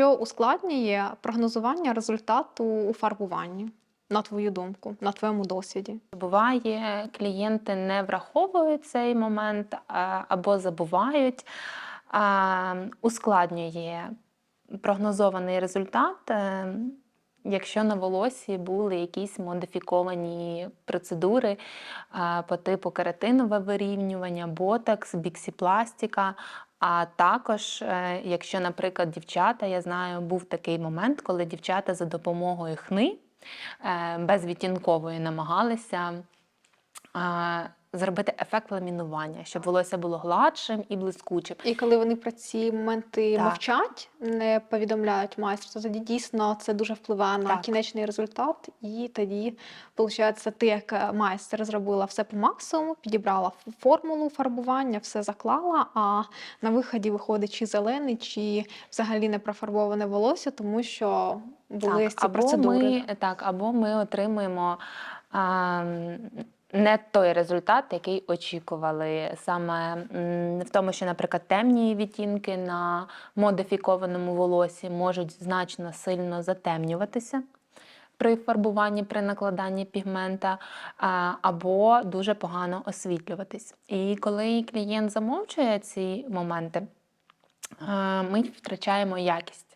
Що ускладнює прогнозування результату у фарбуванні, на твою думку, на твоєму досвіді? Буває, клієнти не враховують цей момент або забувають, ускладнює прогнозований результат, е, якщо на волосі були якісь модифіковані процедури по типу кератинове вирівнювання, ботокс, біксіпластика. А також, е, якщо, наприклад, дівчата, я знаю, був такий момент, коли дівчата за допомогою хни е, безвідтінкової намагалися зробити ефект ламінування, щоб волосся було гладшим і блискучим. І коли вони про ці моменти Так. мовчать, не повідомляють майстру, то тоді дійсно це дуже впливає на Так. кінечний результат. І тоді, виходить, ти як е, майстер зробила все по максимуму, підібрала формулу фарбування, все заклала. А на виході виходить чи зелений, чи взагалі не профарбоване волосся, тому що були ці або процедури. ми, так, або ми отримуємо а, м, не той результат, який очікували. Саме в тому, що, наприклад, темні відтінки на модифікованому волосі можуть значно сильно затемнюватися. При фарбуванні, при накладанні пігмента, або дуже погано освітлюватись. І коли клієнт замовчує ці моменти, ми втрачаємо якість.